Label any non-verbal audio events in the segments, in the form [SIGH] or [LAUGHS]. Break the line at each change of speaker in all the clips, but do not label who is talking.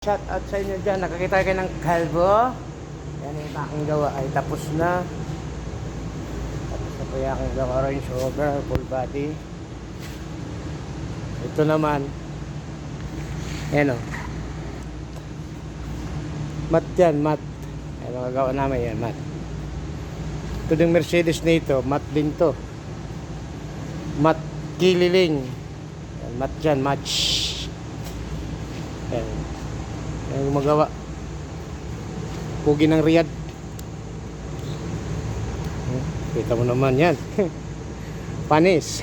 Shout out sa inyo dyan. Nakakita kayo ng kalbo. Yan yung aking gawa ay tapos na. Tapos na po yung aking gawa. Orange over, full body. Ito naman. Yan o. Mat yan, mat. Yan mga gawa namin yan, mat. Ito yung Mercedes na ito, mat din to. Mat kililing. Yan, mat dyan, match. Yan. Yan yung magawa. Pugi ng Riyadh. Kita mo naman yan. [LAUGHS] Panis.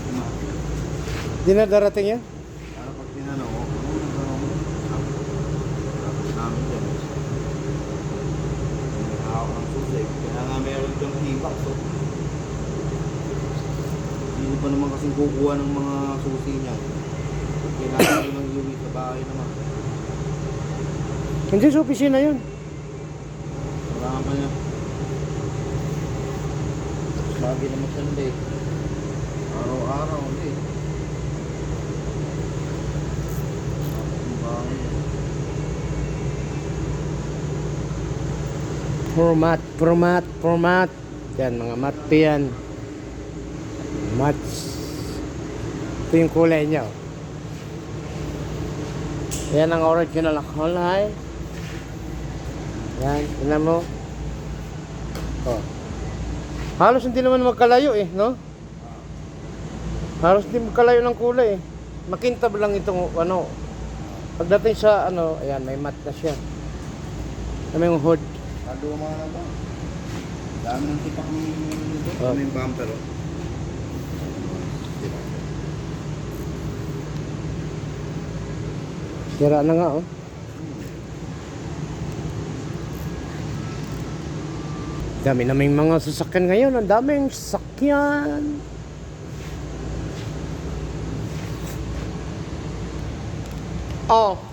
Kumain?
Di na darating yan?
Ano pag tinanong ko, kung ano nagtanong Tapos namin dyan. May hawak ng susi. Kaya nga meron So, sino pa naman kasing kukuha ng mga susi niya? Kailangan ko lang iuwi sa bahay naman.
Hindi sa opisina yun.
Kailangan pa niya. Lagi naman. Araw-araw, hindi. Ang bahay.
Format, format, format. Yan, mga mat pa yan. Mats. Ito yung kulay niya. oh. Yan ang original na kulay. Yan, tingnan mo. Oh. Halos hindi naman magkalayo eh, no? Halos hindi magkalayo ng kulay eh. Makintab lang itong ano. Pagdating sa ano, ayan, may mat na siya. Ano yung hood?
Kaluma na ba? Dami ng tipak ng nito.
Oh.
Ano yung bumper, oh?
Na nga oh. Dami naming mga sasakyan ngayon. Ang daming sasakyan. Oh.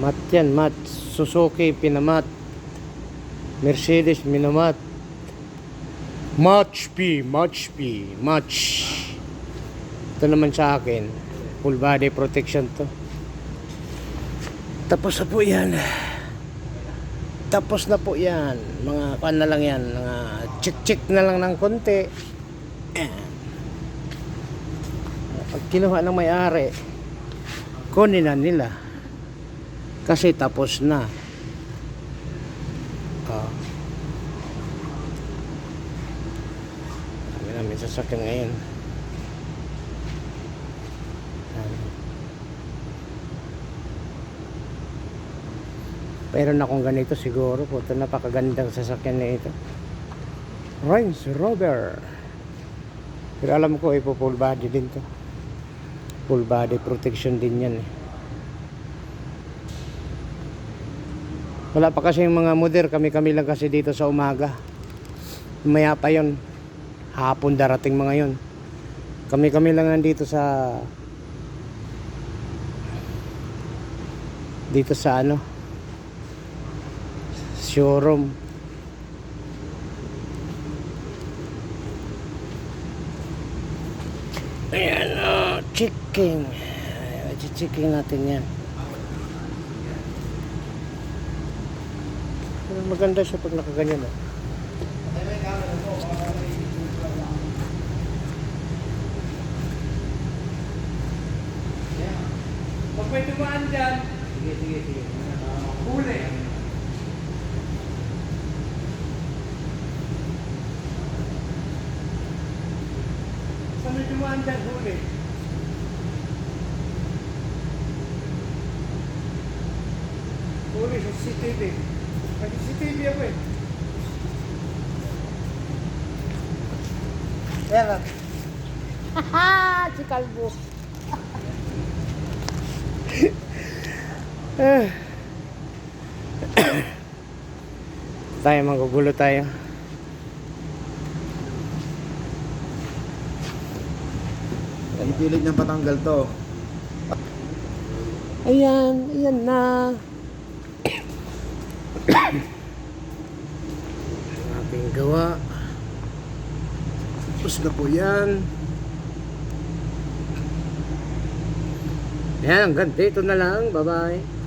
Mat yan, mat. Suzuki, pinamat. Mercedes, minamat. Much P, much P, much. Ito naman sa akin. Full body protection to. Tapos na po yan. Tapos na po yan. Mga kan na lang yan. Mga chick-chick na lang ng konti. Pag kinuha ng may-ari, kunin na nila. Kasi tapos na. Ah. Kami namin sasakyan ngayon. Pero na kung ganito siguro po, ito napakagandang sasakyan na ito. Range Rover. Pero alam ko, ipo full body din to. Full body protection din yan eh. Wala pa kasi yung mga moder, kami-kami lang kasi dito sa umaga. Maya pa yon Hapon darating mga yon Kami-kami lang nandito sa dito sa ano showroom. Ayan o chicken. Chicken natin yan Pero maganda siya pag nakaganyan oh. Pag may dumaan dyan, sige, sige, sige. Huli. Sa may dumaan dyan, huli. Huli sa CCTV. May CCTV ako eh. Ayan. Haha, si Kalbo. Tayo magugulo tayo.
Ipilit ng patanggal to.
Ayan, ayan na. Ang ating gawa. Tapos na po yan. Yan, hanggang dito na lang. Bye-bye.